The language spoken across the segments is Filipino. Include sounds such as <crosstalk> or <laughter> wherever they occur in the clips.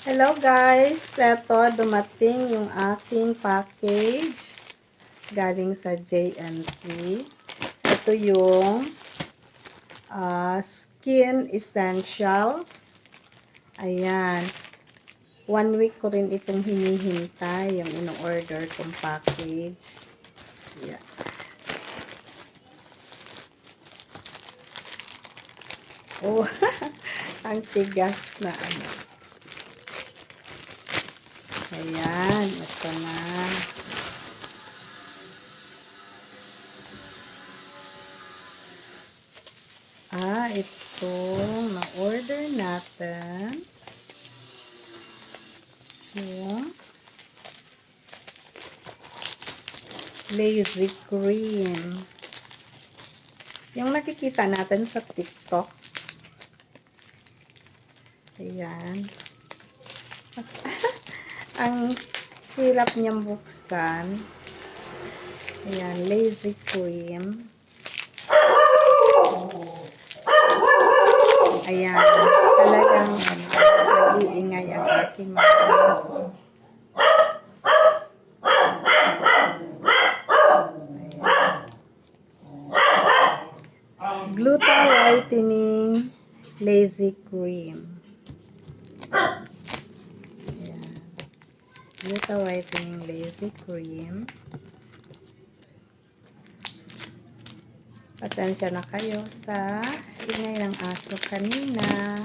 Hello guys! Eto, dumating yung aking package galing sa JNT. Ito yung ah, Skin Essentials. Ayan. One week ko rin itong hinihintay, yung ino-order kong package. Ayan. Oh, <laughs> ang tigas na ano. Ayan, ito na. Ah, ito. Na-order natin. Ayan. Lazy cream. Yung nakikita natin sa TikTok. Ayan. Mas, <laughs> ang hirap niyang buksan. Ayan, lazy cream. Ayan, talagang ano, nag-iingay ang aking mga aso. Gluta whitening lazy cream. Gluta whitening lazy cream. Pasensya na kayo sa ingay ng aso kanina.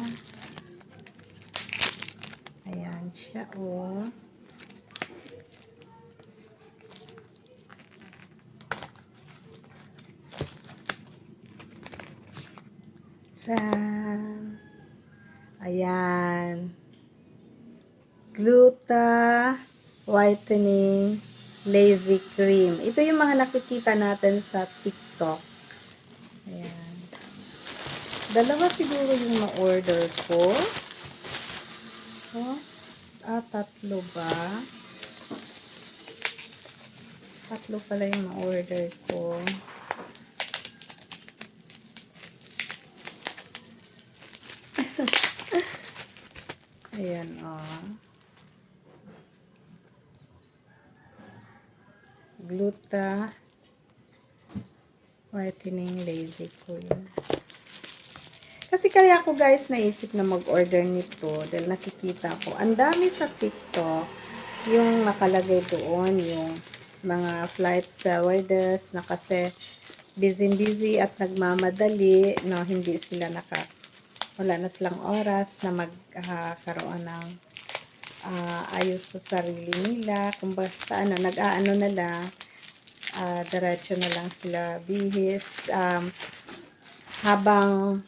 Ayan siya, oh. Tran. Ayan. Gluta whitening lazy cream. Ito yung mga nakikita natin sa TikTok. Ayan. Dalawa siguro yung na-order ko. Oh, ah, tatlo ba? Tatlo pala yung na-order ko. <laughs> Ayan, oh. Gluta whitening lazy cream. Kasi kaya ako guys naisip na mag-order nito dahil nakikita ko ang dami sa TikTok yung nakalagay doon yung mga flight stewardess na kasi busy busy at nagmamadali no hindi sila naka wala na silang oras na magkaroon ng ah, ayos sa sarili nila kung basta ano nag-aano na lang ah, diretso na lang sila bihis um, habang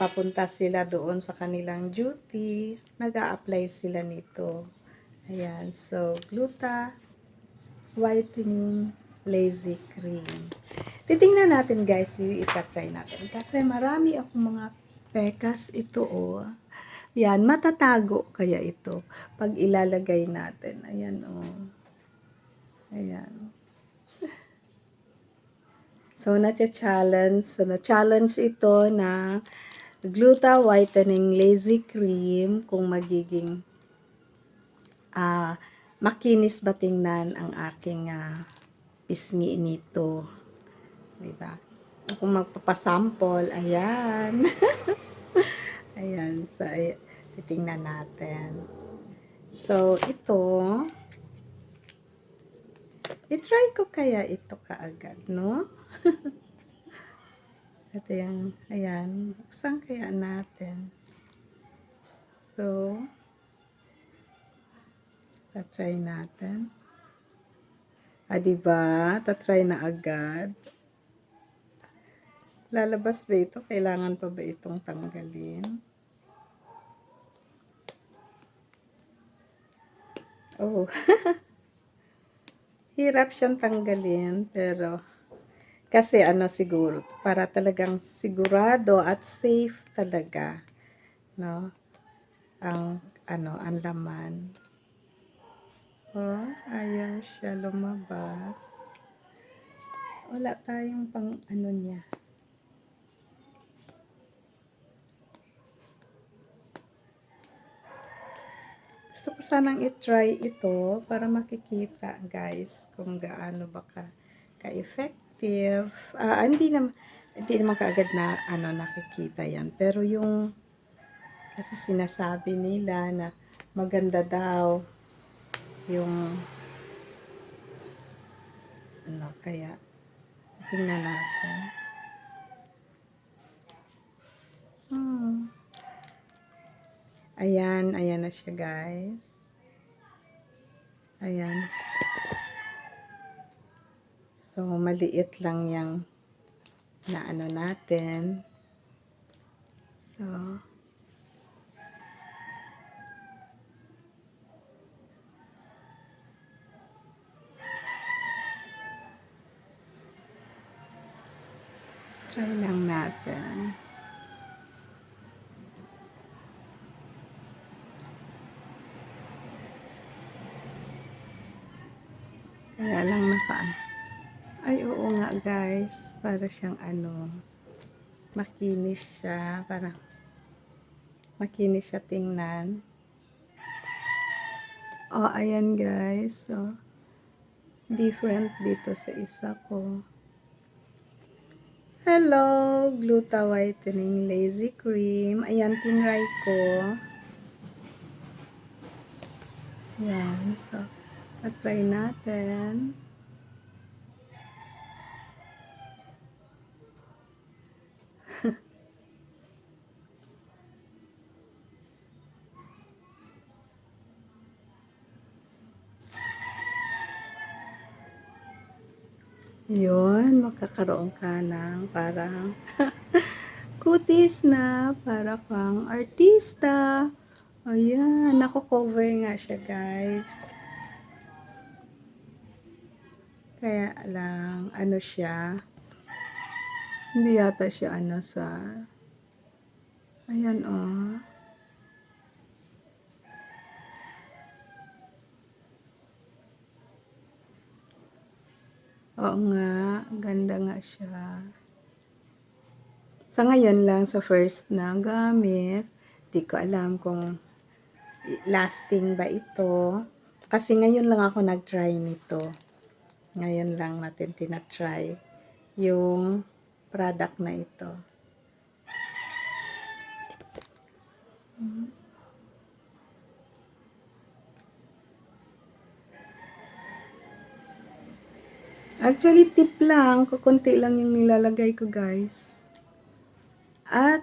papunta sila doon sa kanilang duty, nag apply sila nito. Ayan, so, gluta, whitening, lazy cream. Titingnan natin guys, i-try natin. Kasi marami akong mga pekas ito oh. Yan, matatago kaya ito pag ilalagay natin. Ayan oh. Ayan. So, na-challenge. So, na-challenge ito na gluta whitening lazy cream kung magiging ah makinis ba tingnan ang aking ah, pisngi nito. Diba? Kung magpapasample, ayan. <laughs> ayan, so, ay, titingnan natin. So, ito, itry ko kaya ito kaagad, no? <laughs> Ito yung, ayan, buksan kaya natin. So, tatry natin. Ah, diba? Tatry na agad. Lalabas ba ito? Kailangan pa ba itong tanggalin? Oh. <laughs> Hirap siyang tanggalin, pero kasi ano siguro, para talagang sigurado at safe talaga, no? Ang ano, ang laman. Oh, ayaw siya lumabas. Wala tayong pang ano niya. Gusto ko sanang i-try ito para makikita, guys, kung gaano ba ka ka-effective. Ah, hindi naman hindi naman kaagad na ano nakikita 'yan. Pero yung kasi sinasabi nila na maganda daw yung ano kaya tingnan natin. Hmm. Ayan, ayan na siya guys. Ayan. So, maliit lang yung na ano natin. So, try lang natin. Kaya lang naka Ay, oo nga guys. Para siyang ano, makinis siya. Para makinis siya tingnan. Oh, ayan guys. So, different dito sa isa ko. Hello, Gluta Whitening Lazy Cream. Ayan, tinry ko. Yan. So, try natin. <laughs> Yun, magkakaroon ka ng parang <laughs> kutis na para kang artista. Ayan, nako-cover nga siya guys. Kaya lang, ano siya, hindi yata siya ano sa, ayan oh. Oo nga, ganda nga siya. Sa ngayon lang, sa first na gamit, di ko alam kung lasting ba ito. Kasi ngayon lang ako nag-try nito. Ngayon lang natin tinatry yung product na ito. Actually, tip lang. Kukunti lang yung nilalagay ko, guys. At,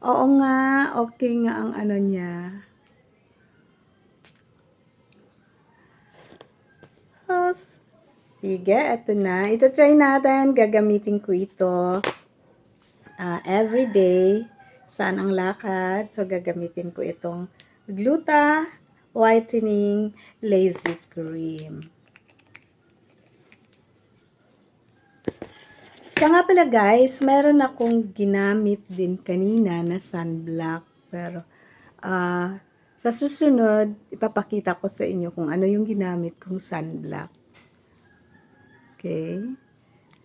oo nga, okay nga ang ano niya. Oh, sige, eto na. Ito try natin. Gagamitin ko ito uh, every day. Saan ang lakad? So, gagamitin ko itong Gluta Whitening Lazy Cream. Kaya nga pala guys, meron akong ginamit din kanina na sunblock. Pero, ah, uh, sa susunod, ipapakita ko sa inyo kung ano yung ginamit kong sunblock. Okay?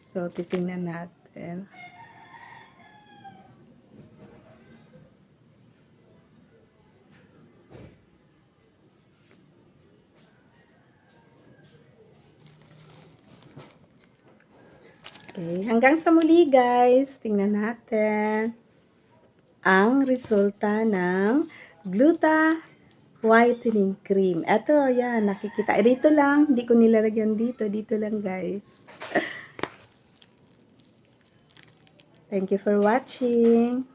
So, titingnan natin. Okay, hanggang sa muli guys, tingnan natin ang resulta ng Gluta Whitening Cream. Ito, yan, nakikita. Eh, dito lang, hindi ko nilalagyan dito. Dito lang guys. <laughs> Thank you for watching.